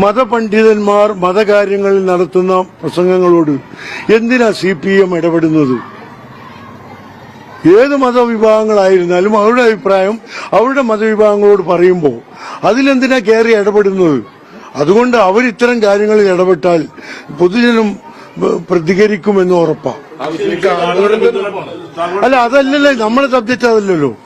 മതപണ്ഡിതന്മാർ മതകാര്യങ്ങളിൽ നടത്തുന്ന പ്രസംഗങ്ങളോട് എന്തിനാ C P M ഇടപെടുന്നത്? ഏത് മതവിഭാഗങ്ങളായിരുന്നാലും അവരുടെ അഭിപ്രായം അവരുടെ മതവിഭാഗങ്ങളോട് പറയുമ്പോൾ അതിലെന്തിനാ കയറി ഇടപെടുന്നത്? അതുകൊണ്ട് അവർ ഇത്തരം കാര്യങ്ങളിൽ ഇടപെട്ടാൽ പൊതുജനം പ്രതികരിക്കുമെന്ന് ഉറപ്പാ. അല്ല അതല്ലല്ലോ നമ്മുടെ സബ്ജക്റ്റ് അതല്ലല്ലോ.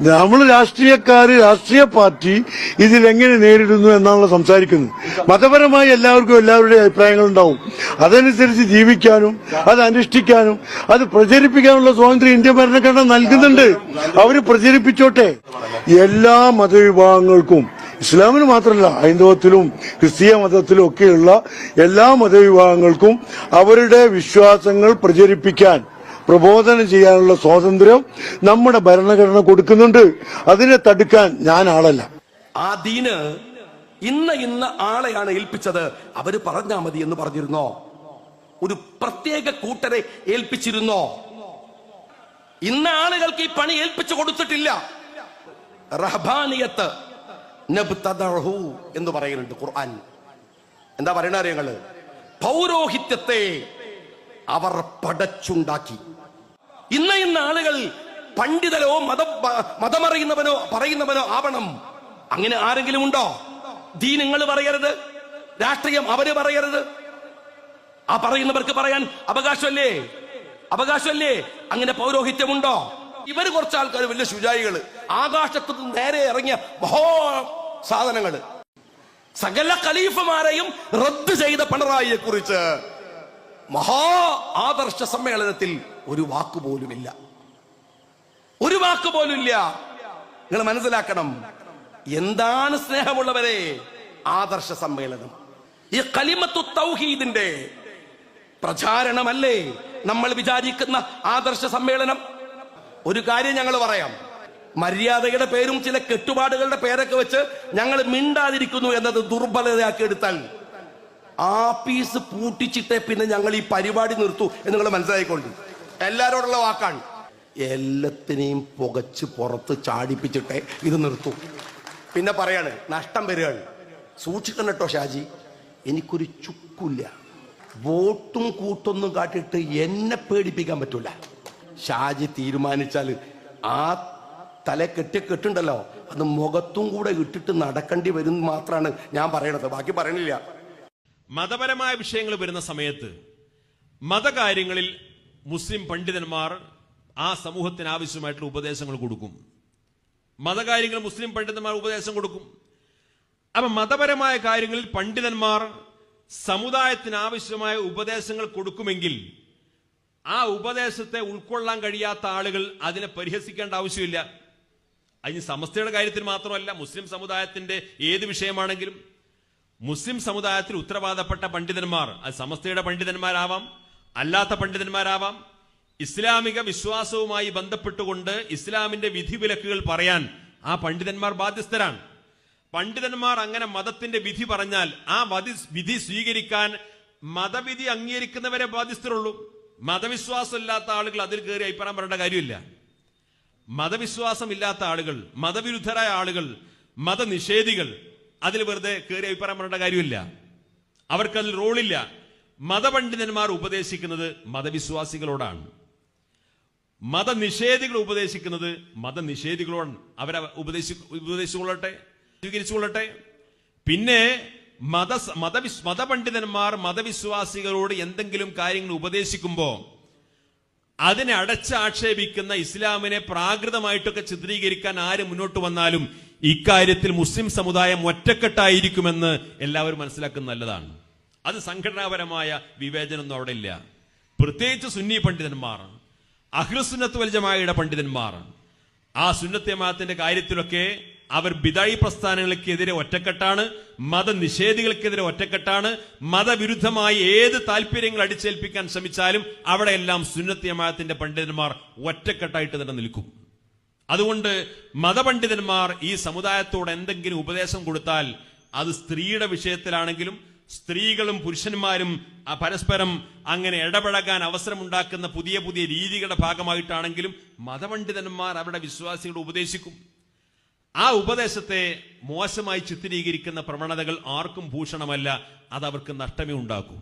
നമ്മൾ രാഷ്ട്രീയക്കാര് രാഷ്ട്രീയ പാർട്ടി ഇതിലെങ്ങനെ നേരിടുന്നു എന്നാണല്ലോ സംസാരിക്കുന്നത്. മതപരമായി എല്ലാവർക്കും എല്ലാവരുടെയും അഭിപ്രായങ്ങൾ ഉണ്ടാവും. അതനുസരിച്ച് ജീവിക്കാനും അത് അനുഷ്ഠിക്കാനും അത് പ്രചരിപ്പിക്കാനുള്ള സ്വാതന്ത്ര്യം ഇന്ത്യ ഭരണഘടന നൽകുന്നുണ്ട്. അവർ പ്രചരിപ്പിച്ചോട്ടെ. എല്ലാ മതവിഭാഗങ്ങൾക്കും ഇസ്ലാമിന് മാത്രമല്ല ഹൈന്ദവത്തിലും ക്രിസ്തീയ മതത്തിലും ഒക്കെയുള്ള എല്ലാ മതവിഭാഗങ്ങൾക്കും അവരുടെ വിശ്വാസങ്ങൾ പ്രചരിപ്പിക്കാൻ പ്രബോധനം ചെയ്യാനുള്ള സ്വാതന്ത്ര്യം നമ്മുടെ ഭരണഘടന കൊടുക്കുന്നുണ്ട്. അതിനെ തടുക്കാൻ ഞാൻ ആളല്ല. ആ ദീന് ഇന്ന് ഇന്ന് ആളെയാണ് ഏൽപ്പിച്ചത്. അവർ പറഞ്ഞാ മതി എന്ന് പറഞ്ഞിരുന്നോ? ഒരു പ്രത്യേക കൂട്ടരെ ഏൽപ്പിച്ചിരുന്നോ? ഇന്ന് ആളുകൾക്ക് ഈ പണി ഏൽപ്പിച്ചു കൊടുത്തിട്ടില്ല. റഹബാനിയത്ത് എന്ന് പറയുന്നുണ്ട് ഖുർആൻ. എന്താ പറയണ അറിയങ്ങൾ പൗരോഹിത്യത്തെ അവർ പടച്ചുണ്ടാക്കി. ഇന്ന് ഇന്ന് ആളുകൾ പണ്ഡിതരോ മത മതമറിയുന്നവനോ പറയുന്നവനോ ആവണം. അങ്ങനെ ആരെങ്കിലും ഉണ്ടോ? ദീ നിങ്ങൾ പറയരുത്. രാഷ്ട്രീയം അവർ പറയരുത്. ആ പറയുന്നവർക്ക് പറയാൻ അവകാശമല്ലേ? അവകാശമല്ലേ? അങ്ങനെ പൗരോഹിത്യമുണ്ടോ? ഇവർ കുറച്ച് ആൾക്കാർ വലിയ ശുചായികൾ. ആകാശത്ത് നേരെ ഇറങ്ങിയ മഹോ സാധനങ്ങൾ. സകല ഖലീഫമാരെയും റദ്ദ് ചെയ്ത പിണറായിയെ കുറിച്ച് മഹാ ആദർശ സമ്മേളനത്തിൽ ഒരു വാക്ക് പോലുമില്ല. ഒരു വാക്ക് പോലും ഇല്ല നിങ്ങൾ മനസ്സിലാക്കണം. എന്താണ് സ്നേഹമുള്ളവരെ? ആദർശ സമ്മേളനം. ഈ കലിമത്തു തൗഹീദിന്റെ പ്രചാരണമല്ലേ നമ്മൾ വിചാരിക്കുന്ന ആദർശ സമ്മേളനം? ഒരു കാര്യം ഞങ്ങൾ പറയാം. മര്യാദയുടെ പേരും ചില കെട്ടുപാടുകളുടെ പേരൊക്കെ വെച്ച് ഞങ്ങൾ മിണ്ടാതിരിക്കുന്നു എന്നത് ദുർബലതയാക്കി എടുത്താൽ ആപ്പീസ് പൂട്ടിച്ചിട്ടേ പിന്നെ ഞങ്ങൾ ഈ പരിപാടി നിർത്തു എന്ന് നിങ്ങൾ മനസ്സിലായിക്കൊണ്ട് എല്ലാരോടുള്ള വാക്കാണ്. എല്ലാത്തിനെയും പുകച്ച് പുറത്ത് ചാടിപ്പിച്ചിട്ടേ ഇത് നിർത്തൂ. പിന്നെ പറയാണ് നഷ്ടം വരികയാണ്. സൂക്ഷിക്കണം കേട്ടോ ഷാജി. എനിക്കൊരു ചുക്കില്ല. വോട്ടും കൂട്ടൊന്നും കാട്ടിയിട്ട് എന്നെ പേടിപ്പിക്കാൻ പറ്റൂല. ഷാജി തീരുമാനിച്ചാൽ ആ തല കെട്ടി കെട്ടുണ്ടല്ലോ. അത് മുഖത്തും കൂടെ ഇട്ടിട്ട് നടക്കേണ്ടി വരും മാത്രമാണ് ഞാൻ പറയണത്. ബാക്കി പറയണില്ല. മതപരമായ വിഷയങ്ങൾ വരുന്ന സമയത്ത് മതകാര്യങ്ങളിൽ മുസ്ലിം പണ്ഡിതന്മാർ ആ സമൂഹത്തിന് ആവശ്യമായിട്ടുള്ള ഉപദേശങ്ങൾ കൊടുക്കും. മതകാര്യങ്ങൾ മുസ്ലിം പണ്ഡിതന്മാർ ഉപദേശം കൊടുക്കും. അപ്പൊ മതപരമായ കാര്യങ്ങളിൽ പണ്ഡിതന്മാർ സമുദായത്തിന് ആവശ്യമായ ഉപദേശങ്ങൾ കൊടുക്കുമെങ്കിൽ ആ ഉപദേശത്തെ ഉൾക്കൊള്ളാൻ കഴിയാത്ത ആളുകൾ അതിനെ പരിഹസിക്കേണ്ട ആവശ്യമില്ല. അതിന് സമസ്തയുടെ കാര്യത്തിൽ മാത്രമല്ല മുസ്ലിം സമുദായത്തിന്റെ ഏത് വിഷയമാണെങ്കിലും മുസ്ലിം സമുദായത്തിൽ ഉത്തരവാദപ്പെട്ട പണ്ഡിതന്മാർ അത് സമസ്തയുടെ പണ്ഡിതന്മാരാവാം അല്ലാത്ത പണ്ഡിതന്മാരാവാം ഇസ്ലാമിക വിശ്വാസവുമായി ബന്ധപ്പെട്ടുകൊണ്ട് ഇസ്ലാമിന്റെ വിധിവിലക്കുകൾ പറയാൻ ആ പണ്ഡിതന്മാർ ബാധ്യസ്ഥരാണ്. പണ്ഡിതന്മാർ അങ്ങനെ മതത്തിന്റെ വിധി പറഞ്ഞാൽ ആ വധി സ്വീകരിക്കാൻ മതവിധി അംഗീകരിക്കുന്നവരെ ബാധ്യസ്ഥരുള്ളൂ. മതവിശ്വാസം ഇല്ലാത്ത ആളുകൾ അതിൽ കയറി അഭിപ്രായം പറയേണ്ട കാര്യമില്ല. മതവിശ്വാസം ഇല്ലാത്ത ആളുകൾ മതവിരുദ്ധരായ ആളുകൾ മതനിഷേധികൾ അതിൽ വെറുതെ കയറി അഭിപ്രായം പറയേണ്ട കാര്യമില്ല. അവർക്കതിൽ റോളില്ല. മതപണ്ഡിതന്മാർ ഉപദേശിക്കുന്നത് മതവിശ്വാസികളോടാണ്. മതനിഷേധികൾ ഉപദേശിക്കുന്നത് മതനിഷേധികളോടാണ്. അവരെ ഉപദേശി ഉപദേശിച്ചുകൊള്ളട്ടെ സ്വീകരിച്ചുകൊള്ളട്ടെ. പിന്നെ മത മതവി മതപണ്ഡിതന്മാർ മതവിശ്വാസികളോട് എന്തെങ്കിലും കാര്യങ്ങൾ ഉപദേശിക്കുമ്പോൾ അതിനെ അടച്ചാക്ഷേപിക്കുന്ന ഇസ്ലാമിനെ പ്രാകൃതമായിട്ടൊക്കെ ചിത്രീകരിക്കാൻ ആര് മുന്നോട്ട് വന്നാലും ഇക്കാര്യത്തിൽ മുസ്ലിം സമുദായം ഒറ്റക്കെട്ടായിരിക്കുമെന്ന് എല്ലാവരും മനസ്സിലാക്കുന്നത് നല്ലതാണ്. അത് സംഘടനാപരമായ വിവേചനമൊന്നും അവിടെ ഇല്ല. പ്രത്യേകിച്ച് സുന്നി പണ്ഡിതന്മാർ അഹ്ലുസുന്നത്ത് വലിജമായയുടെ പണ്ഡിതന്മാർ ആ സുന്നത്യമാത്തിന്റെ കാര്യത്തിലൊക്കെ അവർ ബിദായി പ്രസ്ഥാനങ്ങൾക്കെതിരെ ഒറ്റക്കെട്ടാണ് മതനിഷേധികൾക്കെതിരെ ഒറ്റക്കെട്ടാണ് മതവിരുദ്ധമായി ഏത് താല്പര്യങ്ങൾ അടിച്ചേൽപ്പിക്കാൻ ശ്രമിച്ചാലും അവിടെയെല്ലാം സുന്നത്യമാത്തിന്റെ പണ്ഡിതന്മാർ ഒറ്റക്കെട്ടായിട്ട് തന്നെ നിൽക്കും അതുകൊണ്ട് മതപണ്ഡിതന്മാർ ഈ സമുദായത്തോട് എന്തെങ്കിലും ഉപദേശം കൊടുത്താൽ അത് സ്ത്രീയുടെ വിഷയത്തിലാണെങ്കിലും സ്ത്രീകളും പുരുഷന്മാരും പരസ്പരം അങ്ങനെ ഇടപഴകാൻ അവസരമുണ്ടാക്കുന്ന പുതിയ പുതിയ രീതികളുടെ ഭാഗമായിട്ടാണെങ്കിലും മതപണ്ഡിതന്മാർ അവരുടെ വിശ്വാസികളെ ഉപദേശിക്കും. ആ ഉപദേശത്തെ മോശമായി ചിത്രീകരിക്കുന്ന പ്രവണതകൾ ആർക്കും ഭൂഷണമല്ല. അത് അവർക്ക് നഷ്ടമേ ഉണ്ടാക്കൂ.